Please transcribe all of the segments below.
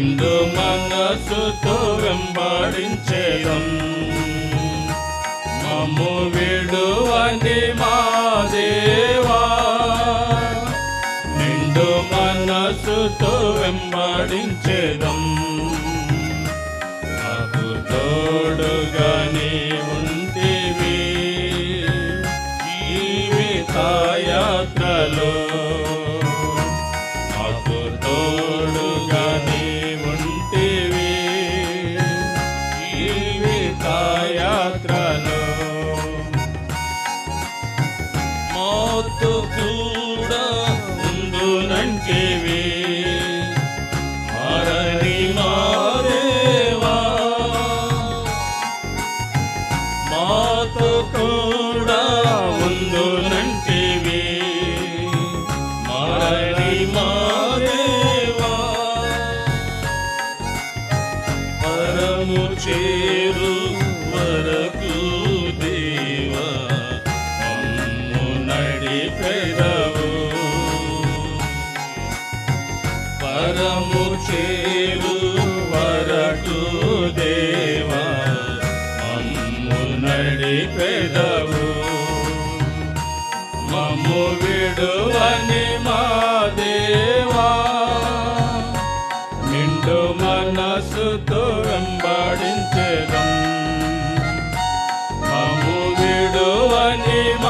నిండు మనసుతో వెంబడించేదం మమ్ము విడువని మా దేవా. నిండు మనసుతో వెంబడించేదం నాకు తోడుగా ఉంటేవి ఉంటివి జీవిత యాత్రలో యాత్రలో మోత్తు కూడా ఉందునంటివి మారని మారేవా మాతో కూడా ఉందునంటివి మారని మారేవా పరము చేరు వరకు దేవా మమ్ము నడిపెదవు పరము చేరు వరకు దేవా మమ్ము నడిపెదవు మమ్ము విడువని విడువని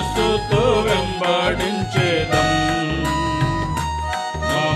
మనస్సుతో వెంబడించేదం. మా